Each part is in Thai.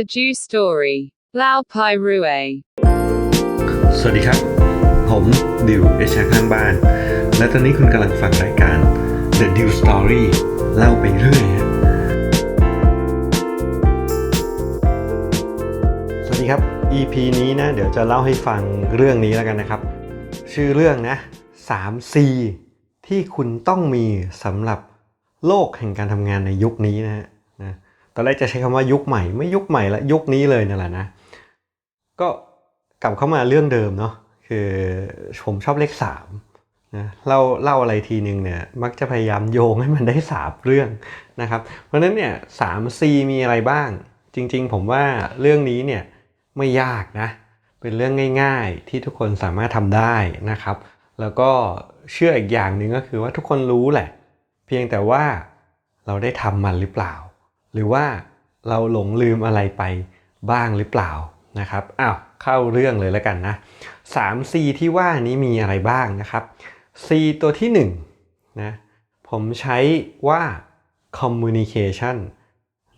The Jew Story. Lao Pai Rue. สวัสดีครับ ผมดิวเอชาข้างบ้าน และตอนนี้คุณกำลังฟังรายการ The Dew Story เล่าไปเรื่อยสวัสดีครับ EP นี้นะ เดี๋ยวจะเล่าให้ฟังเรื่องนี้แล้วกันนะครับ ชื่อเรื่องนะ 3C ที่คุณต้องมีสำหรับโลกแห่งการทำงานในยุคนี้นะฮะนะ ตอนแรกจะใช้คำว่ายุคใหม่ไม่ยุคใหม่ละยุคนี้เลยนั่นแหละนะ ก็กลับเข้ามาเรื่องเดิมเนาะคือผมชอบเลขสามนะเล่าเล่าอะไรทีนึงเนี่ยมักจะพยายามโยงให้มันได้สามเรื่องนะครับ เพราะฉะนั้นเนี่ยสามซีมีอะไรบ้าง จริงๆ ผมว่าเรื่องนี้เนี่ยไม่ยากนะ เป็นเรื่องง่ายๆ ที่ทุกคนสามารถทำได้นะครับ แล้วก็เชื่ออีกอย่างหนึ่งก็คือว่าทุกคนรู้แหละ เพียงแต่ว่าเราได้ทำมันหรือเปล่า หรือว่าเราหลงลืมอะไรไปบ้างหรือเปล่านะครับอ้าวเข้าเรื่องเลยแล้วกันนะ 3C ที่ว่านี้มีอะไรบ้างนะครับ C ตัวที่1นะผมใช้ว่า communication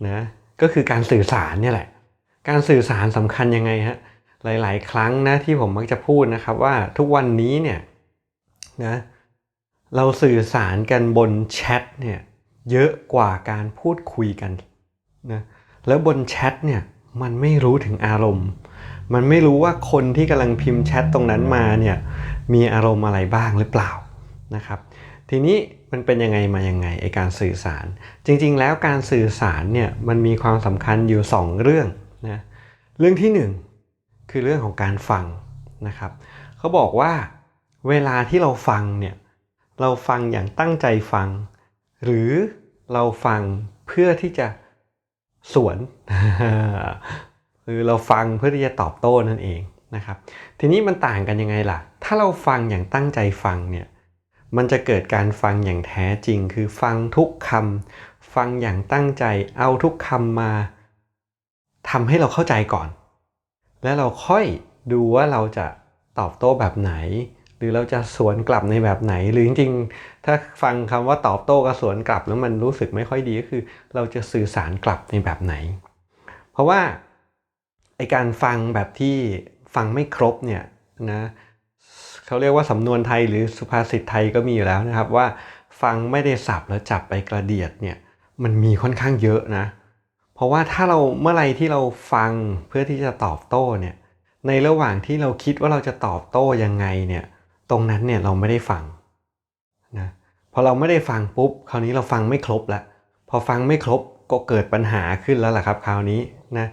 นะก็คือการสื่อสารเนี่ยแหละ การสื่อสารสำคัญยังไงฮะหลาย ๆ ครั้งนะที่ผมมักจะพูดนะครับว่าทุกวันนี้เนี่ยนะเราสื่อสารกันบนแชทเนี่ยเยอะกว่าการพูดคุยกัน นะแล้วบนแชทเนี่ยมันไม่รู้ถึงอารมณ์ มันไม่รู้ว่าคนที่กำลังพิมพ์แชทตรงนั้นมาเนี่ยมีอารมณ์อะไรบ้างหรือเปล่านะครับทีนี้มันเป็นยังไงมายังไงไอการสื่อสาร จริงๆ แล้วการสื่อสารเนี่ยมันมีความสำคัญอยู่ 2 เรื่องนะเรื่องที่ 1 คือเรื่องของการฟังนะครับเขาบอกว่าเวลาที่เราฟังเนี่ยเราฟังอย่างตั้งใจฟัง หรือเราฟังเพื่อที่จะ สวนหรือเราฟังเพื่อที่จะตอบโต้นั่นเองนะครับ ทีนี้มันต่างกันยังไงล่ะ ถ้าเราฟังอย่างตั้งใจฟังเนี่ยมันจะเกิดการฟังอย่างแท้จริง คือฟังทุกคำฟังอย่างตั้งใจเอาทุกคำมาทำให้เราเข้าใจก่อน แล้วเราค่อยดูว่าเราจะตอบโต้แบบไหน หรือเราจะสวนกลับในแบบไหน หรือจริงๆ ถ้าฟังคำว่าตอบโต้กับสวนกลับแล้วมันรู้สึกไม่ค่อยดีก็คือ เราจะสื่อสารกลับในแบบไหน เพราะว่าไอการฟังแบบที่ฟังไม่ครบเนี่ยนะเขาเรียกว่าสำนวนไทยหรือสุภาษิตไทยก็มีอยู่แล้วนะครับว่าฟังไม่ได้สับแล้วจับไปกระเดียดเนี่ยมันมีค่อนข้างเยอะนะ เพราะว่าถ้าเราเมื่อไรที่เราฟังเพื่อที่จะตอบโต้เนี่ยในระหว่างที่เราคิดว่าเราจะตอบโต้ยังไงเนี่ย ตรงนั้นเนี่ยเราไม่ได้ฟังนะพอเราไม่ได้ฟังปุ๊บคราวนี้เราฟังไม่ครบละพอฟังไม่ครบก็เกิดปัญหาขึ้นแล้วล่ะครับคราวนี้นะ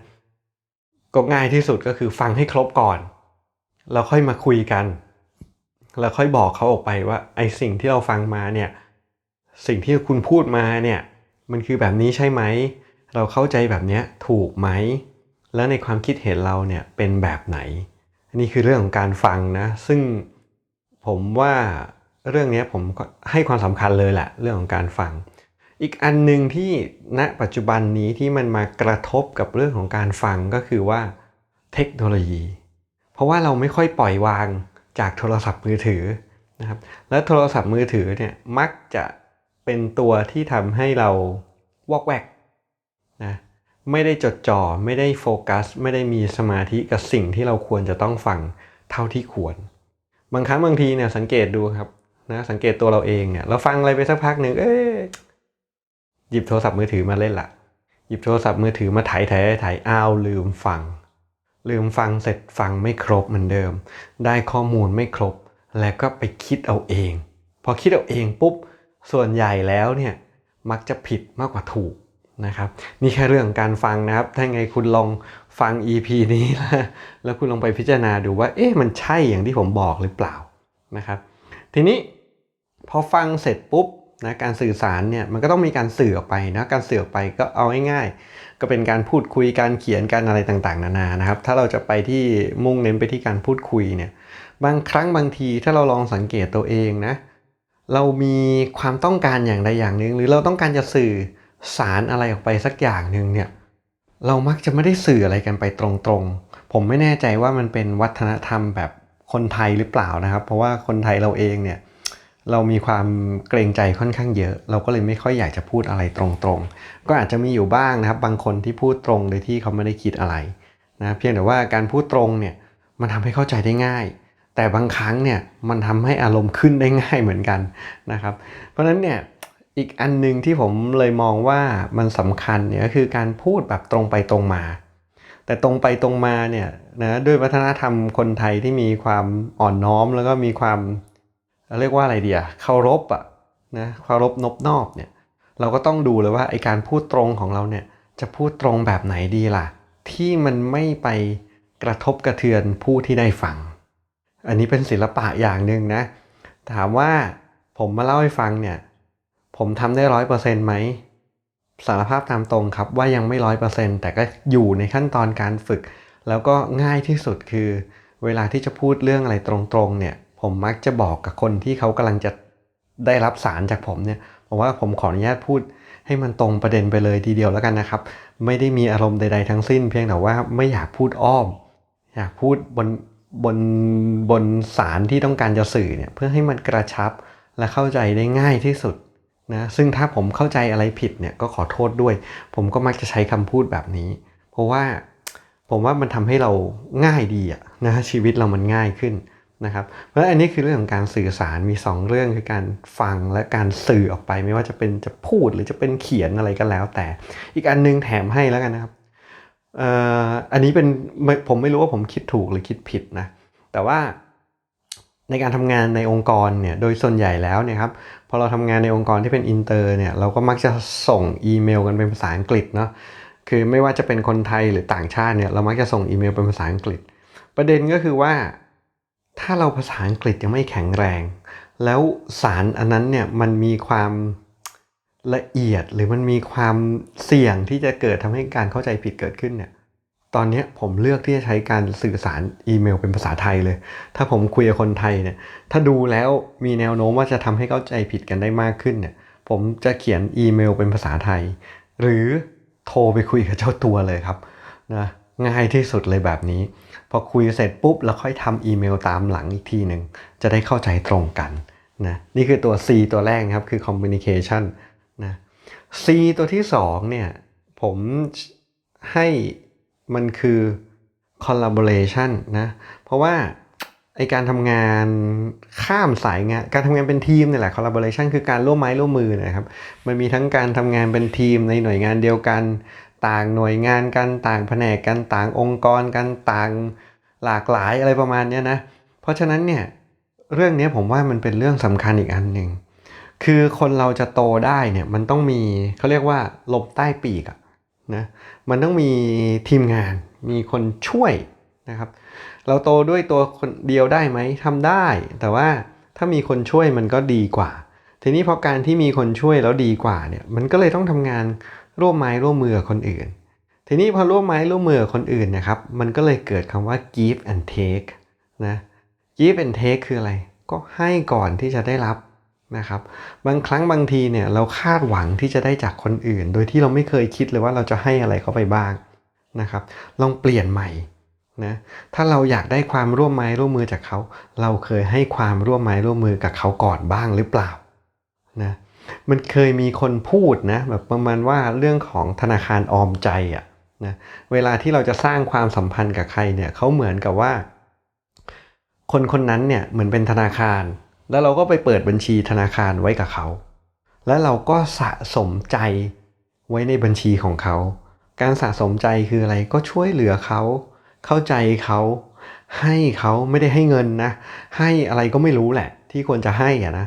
ก็ง่ายที่สุดก็คือฟังให้ครบก่อน เราค่อยมาคุยกันแล้วค่อยบอกเขาออกไปว่าไอ้สิ่งที่เราฟังมาเนี่ยสิ่งที่คุณพูดมาเนี่ยมันคือแบบนี้ใช่ไหม เราเข้าใจแบบนี้ถูกไหม แล้วในความคิดเห็นเราเนี่ยเป็นแบบไหน อันนี้คือเรื่องของการฟังนะ ซึ่ง ผมว่าเรื่องนี้ผมให้ความสำคัญเลยแหละเรื่องของการฟัง อีกอันหนึ่งที่ณปัจจุบันนี้ที่มันมากระทบกับเรื่องของการฟังก็คือว่าเทคโนโลยี เพราะว่าเราไม่ค่อยปล่อยวางจากโทรศัพท์มือถือนะครับและโทรศัพท์มือถือเนี่ยมักจะเป็นตัวที่ทำให้เราวอกแวกนะไม่ได้จดจ่อไม่ได้โฟกัส ไม่ได้มีสมาธิกับสิ่งที่เราควรจะต้องฟังเท่าที่ควร บางครั้งบางทีเนี่ยสังเกตดูครับนะสังเกตตัวเราเองเนี่ยเราฟังอะไรไปสักพักหนึ่งเอ๊หยิบโทรศัพท์มือถือมาเล่นละหยิบโทรศัพท์มือถือมาถ่ายถ่ายถ่ายอ้าวลืมฟัง ลืมฟังเสร็จฟังไม่ครบเหมือนเดิม ได้ข้อมูลไม่ครบ แล้วก็ไปคิดเอาเอง พอคิดเอาเองปุ๊บส่วนใหญ่แล้วเนี่ยมักจะผิดมากกว่าถูก นะครับนี่แค่เรื่องการฟังนะครับ ถ้าไงคุณลองฟัง EP นี้แล้วแล้วคุณลองไปพิจารณาดูว่า เอ๊ะมันใช่อย่างที่ผมบอกหรือเปล่านะครับ ทีนี้พอฟังเสร็จปุ๊บนะการสื่อสารเนี่ยมันก็ต้องมีการสื่อออกไปนะการสื่อออกไปก็เอาง่ายๆก็เป็นการพูดคุยการเขียนการอะไรต่างๆ นานานะครับ ถ้าเราจะไปที่มุ่งเน้นไปที่การพูดคุยเนี่ยบางครั้งบางทีถ้าเราลองสังเกตตัวเองนะเรามีความต้องการอย่างใดอย่างหนึ่งหรือเราต้องการจะสื่อ สารอะไรออกไปสักอย่างหนึ่งเนี่ยเรามักจะไม่ได้สื่ออะไรกันไปตรงๆ ผมไม่แน่ใจว่ามันเป็นวัฒนธรรมแบบคนไทยหรือเปล่านะครับ เพราะว่าคนไทยเราเองเนี่ยเรามีความเกรงใจค่อนข้างเยอะ เราก็เลยไม่ค่อยอยากจะพูดอะไรตรงๆ ก็อาจจะมีอยู่บ้างนะครับ บางคนที่พูดตรงโดยที่เขาไม่ได้คิดอะไรนะเพียงแต่ว่าการพูดตรงเนี่ยมันทำให้เข้าใจได้ง่าย แต่บางครั้งเนี่ยมันทำให้อารมณ์ขึ้นได้ง่ายเหมือนกันนะครับ เพราะฉะนั้นเนี่ย อีกอันหนึ่งที่ผมเลยมองว่ามันสำคัญเนี่ยก็คือการพูดแบบตรงไปตรงมา แต่ตรงไปตรงมาเนี่ยนะด้วยวัฒนธรรมคนไทยที่มีความอ่อนน้อมแล้วก็มีความเรียกว่าอะไรเดียเคารพอะนะเคารพนบนอบเนี่ยเราก็ต้องดูเลยว่าไอการพูดตรงของเราเนี่ยจะพูดตรงแบบไหนดีล่ะ ที่มันไม่ไปกระทบกระเทือนผู้ที่ได้ฟัง อันนี้เป็นศิลปะอย่างหนึ่งนะ ถามว่าผมมาเล่าให้ฟังเนี่ย ผมทำได้ร้อยเปอร์เซ็นต์ไหมสารภาพตามตรงครับว่ายังไม่ร้อยเปอร์เซ็นต์แต่ก็อยู่ในขั้นตอนการฝึก แล้วก็ง่ายที่สุดคือ เวลาที่จะพูดเรื่องอะไรตรงๆ เนี่ย ผมมักจะบอกกับคนที่เขากำลังจะได้รับสารจากผมเนี่ยบอกว่าผมขออนุญาตพูดให้มันตรงประเด็นไปเลยทีเดียวแล้วกันนะครับ ไม่ได้มีอารมณ์ใด ๆ ทั้งสิ้น เพียงแต่ว่าไม่อยากพูดอ้อม อยากพูดบนบนบนสารที่ต้องการจะสื่อเนี่ยเพื่อให้มันกระชับและเข้าใจได้ง่ายที่สุด นะซึ่งถ้าผมเข้าใจอะไรผิดเนี่ยก็ขอโทษด้วย ผมก็มักจะใช้คำพูดแบบนี้ เพราะว่าผมว่ามันทำให้เราง่ายดีอะนะชีวิตเรามันง่ายขึ้นนะครับเพราะอันนี้คือเรื่องของการสื่อสารมี 2 เรื่องคือการฟังและการสื่อออกไป ไม่ว่าจะเป็นจะพูดหรือจะเป็นเขียนอะไรก็แล้ว แต่ อีกอันนึงแถมให้แล้วกันนะครับอ,อ,อันนี้เป็นผมไม่รู้ว่าผมคิดถูกหรือคิดผิดนะแต่ว่า ในการทำงานในองค์กรเนี่ยโดยส่วนใหญ่แล้วเนี่ยครับพอเราทำงานในองค์กรที่เป็นอินเตอร์เนี่ยเราก็มักจะส่งอีเมลกันเป็นภาษาอังกฤษเนาะคือไม่ว่าจะเป็นคนไทยหรือต่างชาติเนี่ยเรามักจะส่งอีเมลเป็นภาษาอังกฤษ ประเด็นก็คือว่า ถ้าเราภาษาอังกฤษยังไม่แข็งแรง แล้วสารอันนั้นเนี่ยมันมีความละเอียดหรือมันมีความเสี่ยงที่จะเกิดทำให้การเข้าใจผิดเกิดขึ้นเนี่ย ตอนนี้ผมเลือกที่จะใช้การสื่อสารอีเมลเป็นภาษาไทยเลย ถ้าผมคุยกับคนไทยเนี่ย ถ้าดูแล้วมีแนวโน้มว่าจะทำให้เข้าใจผิดกันได้มากขึ้นเนี่ย ผมจะเขียนอีเมลเป็นภาษาไทย หรือโทรไปคุยกับเจ้าตัวเลยครับนะง่ายที่สุดเลยแบบนี้ พอคุยเสร็จปุ๊บแล้วค่อยทำอีเมลตามหลังอีกทีหนึ่งจะได้เข้าใจตรงกันนะนี่คือตัว C ตัวแรกครับ คือ communication นะ C ตัวที่สองเนี่ยผมให้ มันคือ collaboration นะ เพราะว่าไอการทำงานข้ามสายงาน การทำงานเป็นทีมนี่แหละ collaboration คือการร่วมไม้ร่วมมือนะครับ มันมีทั้งการทำงานเป็นทีมในหน่วยงานเดียวกัน ต่างหน่วยงานกันต่างแผนกกันต่างองค์กรกันต่างหลากหลายอะไรประมาณนี้นะ เพราะฉะนั้นเนี่ยเรื่องนี้ผมว่ามันเป็นเรื่องสำคัญอีกอันหนึ่งคือคนเราจะโตได้เนี่ยมันต้องมีเขาเรียกว่าลมใต้ปีกอะ นะมันต้องมีทีมงานมีคนช่วยนะครับ เราโตด้วยตัวคนเดียวได้ไหมทำได้ แต่ว่าถ้ามีคนช่วยมันก็ดีกว่า ทีนี้พอการที่มีคนช่วยแล้วดีกว่าเนี่ยมันก็เลยต้องทำงานร่วมไม้ร่วมมือคนอื่น ทีนี้พอร่วมไม้ร่วมมือคนอื่นนะครับ มันก็เลยเกิดคำว่า give and take นะ give and take คืออะไร ก็ให้ก่อนที่จะได้รับ นะครับบางครั้งบางทีเนี่ยเราคาดหวังที่จะได้จากคนอื่น โดยที่เราไม่เคยคิดเลยว่าเราจะให้อะไรเขาไปบ้างนะครับ ลองเปลี่ยนใหม่นะถ้าเราอยากได้ความร่วมไม้ร่วมมือจากเขา เราเคยให้ความร่วมไม้ร่วมมือกับเขาก่อนบ้างหรือเปล่านะมันเคยมีคนพูดนะแบบประมาณว่าเรื่องของธนาคารออมใจอะนะเวลาที่เราจะสร้างความสัมพันธ์กับใครเนี่ยเขาเหมือนกับว่า คนคนนั้นเนี่ยเหมือนเป็นธนาคาร แล้วเราก็ไปเปิดบัญชีธนาคารไว้กับเขา แล้วเราก็สะสมใจไว้ในบัญชีของเขา การสะสมใจคืออะไรก็ช่วยเหลือเขา เข้าใจเขาให้เขาไม่ได้ให้เงินนะ ให้อะไรก็ไม่รู้แหละ ที่ควรจะให้อะนะ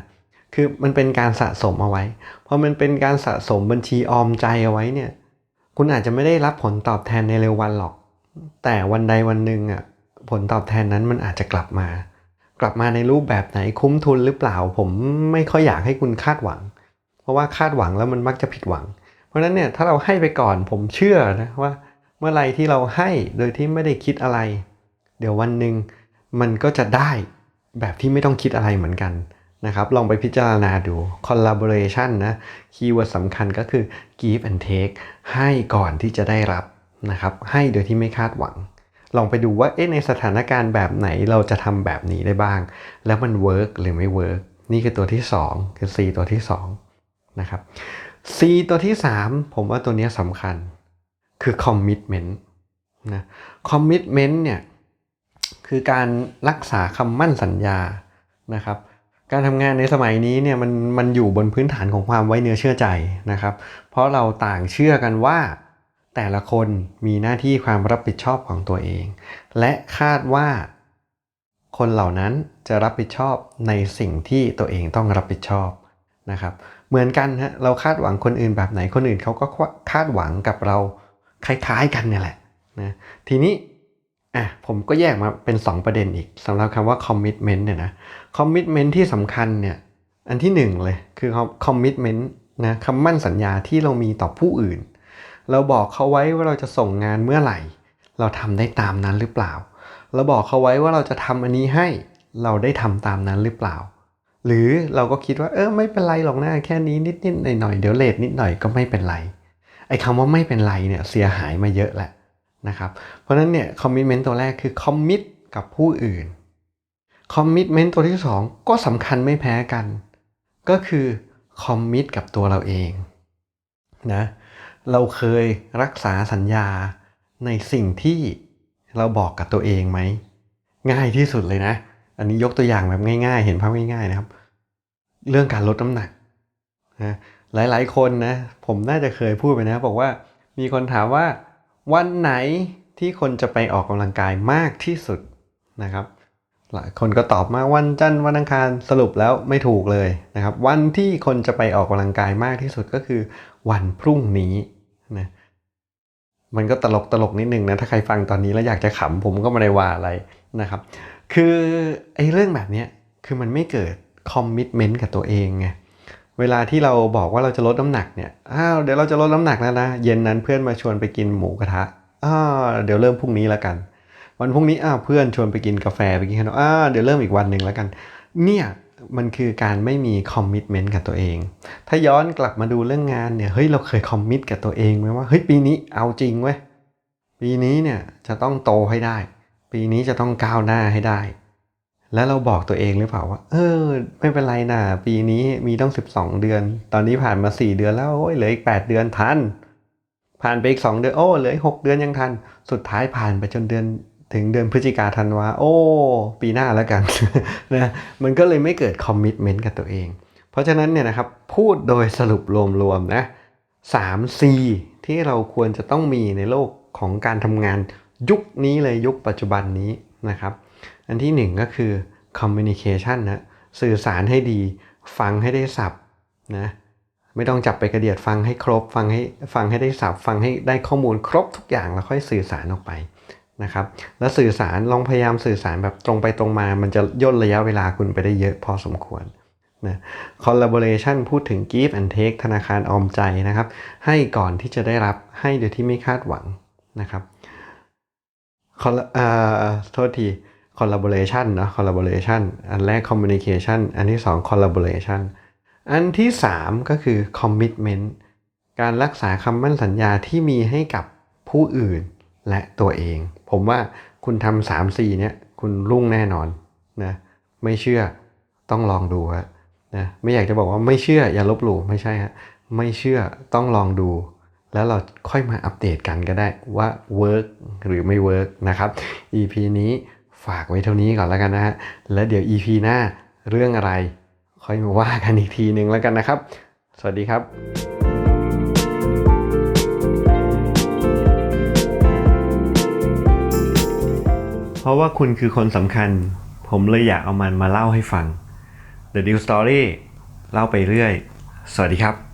คือมันเป็นการสะสมเอาไว้พอมันเป็นการสะสมบัญชีออมใจเอาไว้เนี่ย คุณอาจจะไม่ได้รับผลตอบแทนในเร็ววันหรอก แต่วันใดวันหนึ่งอะผลตอบแทนนั้นมันอาจจะกลับมา กลับมาในรูปแบบไหนคุ้มทุนหรือเปล่า ผมไม่ค่อยอยากให้คุณคาดหวัง เพราะว่าคาดหวังแล้วมันมักจะผิดหวัง เพราะนั้นเนี่ยถ้าเราให้ไปก่อนผมเชื่อนะว่า เมื่อไรที่เราให้โดยที่ไม่ได้คิดอะไร เดี๋ยววันหนึ่งมันก็จะได้แบบที่ไม่ต้องคิดอะไรเหมือนกันนะครับลองไปพิจารณาดู collaboration นะคีย์เวิร์ดสำคัญก็คือ give and take ให้ก่อนที่จะได้รับนะครับให้โดยที่ไม่คาดหวัง ลองไปดูว่าเอ๊ะในสถานการณ์แบบไหนเราจะทำแบบนี้ได้บ้าง แล้วมันเวิร์กหรือไม่เวิร์กนี่คือตัวที่ 2 คือ C ตัวที่2นะครับ C ตัวที่ 3 ผมว่าตัวนี้สำคัญคือ commitment นะ commitment เนี่ยคือการรักษาคำมั่นสัญญานะครับ การทำงานในสมัยนี้เนี่ยมันมันอยู่บนพื้นฐานของความไว้เนื้อเชื่อใจนะครับ เพราะเราต่างเชื่อกันว่า แต่ละคนมีหน้าที่ความรับผิดชอบของตัวเอง และคาดว่า คนเหล่านั้นจะรับผิดชอบในสิ่งที่ตัวเองต้องรับผิดชอบนะครับ เหมือนกันฮะเราคาดหวังคนอื่นแบบไหนคนอื่นเขาก็คาดหวังกับเราคล้ายๆกันนี่แหละนะทีนี้อะผมก็แยกมาเป็น 2 ประเด็นอีกสำหรับคำว่า commitment เนี่ยนะ commitment ที่สำคัญเนี่ยอันที่หนึ่งเลยคือ commitment นะคำมั่นสัญญาที่เรามีต่อผู้อื่น เราบอกเขาไว้ว่าเราจะส่งงานเมื่อไหร่ เราทำได้ตามนั้นหรือเปล่า เราบอกเขาไว้ว่าเราจะทำอันนี้ให้เราได้ทำตามนั้นหรือเปล่า หรือเราก็คิดว่าเออไม่เป็นไรหรอกนะแค่นี้นิดนิดหน่อยหน่อยๆเดี๋ยวเลทนิดหน่อยก็ไม่เป็นไรไอ้คำว่าไม่เป็นไรเนี่ยเสียหายมาเยอะแหละนะครับเพราะนั้นเนี่ยคอมมิชเมนต์ตัวแรกคือคอมมิตกับผู้อื่นคอมมิชเมนต์ตัวที่สองก็สำคัญไม่แพ้กัน ก็คือคอมมิตกับตัวเราเองนะ เราเคยรักษาสัญญาในสิ่งที่เราบอกกับตัวเองไหม ง่ายที่สุดเลยนะ อันนี้ยกตัวอย่างแบบง่าย ๆ เห็นภาพง่าย ๆนะครับ เรื่องการลดน้ำหนักนะหลายๆคนนะ ผมน่าจะเคยพูดไปนะ บอกว่ามีคนถามว่า วันไหนที่คนจะไปออกกำลังกายมากที่สุดนะครับ หลายคนก็ตอบมาวันจันทร์วันอังคารสรุปแล้วไม่ถูกเลยนะครับ วันที่คนจะไปออกกำลังกายมากที่สุดก็คือ วันพรุ่งนี้ นะมันก็ตลกตลกนิดนึงนะ ถ้าใครฟังตอนนี้แล้วอยากจะขำผมก็ไม่ได้ว่าอะไรนะครับ คือไอ้เรื่องแบบนี้คือมันไม่เกิดคอมมิชเมนต์กับตัวเองไงเวลาที่เราบอกว่าเราจะลดน้ำหนักเนี่ย อ้าว เดี๋ยวเราจะลดน้ำหนักแล้วนะ เย็นนั้นเพื่อนมาชวนไปกินหมูกระทะ อ้าว เดี๋ยวเริ่มพรุ่งนี้แล้วกัน วันพรุ่งนี้ อ้าว เพื่อนชวนไปกินกาแฟไปกินขนมอ้าว เดี๋ยวเริ่มอีกวันหนึ่งแล้วกัน เนี่ย มันคือการไม่มีคอมมิชเมนต์กับตัวเอง ถ้าย้อนกลับมาดูเรื่องงานเนี่ย เฮ้ย เราเคยคอมมิตกับตัวเองไหมว่า เฮ้ย ปีนี้เอาจริงเว้ย ปีนี้เนี่ยจะต้องโตให้ได้ ปีนี้จะต้องก้าวหน้าให้ได้ แล้วเราบอกตัวเองหรือเปล่าว่า เออ ไม่เป็นไรนะปีนี้มีต้อง 12 เดือน ตอนนี้ผ่านมา 4 เดือนแล้วโอ้ยเหลืออีก 8 เดือนทัน ผ่านไปอีก 2 เดือน โอ้ เหลืออีก 6 เดือนยังทัน สุดท้ายผ่านไปจนเดือน ถึงเดือนพฤศจิกาธันวาโอ้ ปีหน้าแล้วกันนะมันก็เลยไม่เกิดคอมมิชเมนต์กับตัวเอง เพราะฉะนั้นเนี่ยนะครับพูดโดยสรุปรวมๆนะ 3 C ที่เราควรจะต้องมีในโลกของการทำงานยุคนี้เลยยุคปัจจุบันนี้นะครับ อันที่หนึ่งก็คือ communication นะสื่อสารให้ดีฟังให้ได้สับนะไม่ต้องจับไปกระเดียดฟังให้ครบ ฟังให้ฟังให้ได้สับฟังให้ได้ข้อมูลครบทุกอย่างแล้วค่อยสื่อสารออกไป นะครับ แล้วสื่อสารลองพยายามสื่อสารแบบตรงไปตรงมา มันจะย่นระยะเวลาคุณไปได้เยอะพอสมควรนะ collaboration พูดถึง give and take ธนาคารออมใจนะครับ ให้ก่อนที่จะได้รับให้โดยที่ไม่คาดหวังนะครับ Colla- เอ่อโทษที collaboration เนอะ collaboration อันแรก communication อันที่สอง collaboration อันที่สามก็คือ commitment การรักษาคำมั่นสัญญาที่มีให้กับผู้อื่น และตัวเอง ผมว่าคุณทำสามสี่เนี่ยคุณรุ่งแน่นอนนะไม่เชื่อต้องลองดูฮะนะไม่อยากจะบอกว่าไม่เชื่ออย่าลบหลู่ไม่ใช่ฮะไม่เชื่อต้องลองดู แล้วเราค่อยมาอัปเดตกันก็ได้ว่า work หรือไม่ work นะครับ EP นี้ฝากไว้เท่านี้ก่อนแล้วกันนะฮะแล้วเดี๋ยว EP หน้าเรื่องอะไร ค่อยมาว่ากันอีกทีหนึ่งแล้วกันนะครับ สวัสดีครับ ราะว่าคุณคือคนสำคัญ ผมเลยอยากเอามันมาเล่าให้ฟัง The New Story เล่าไปเรื่อย สวัสดีครับ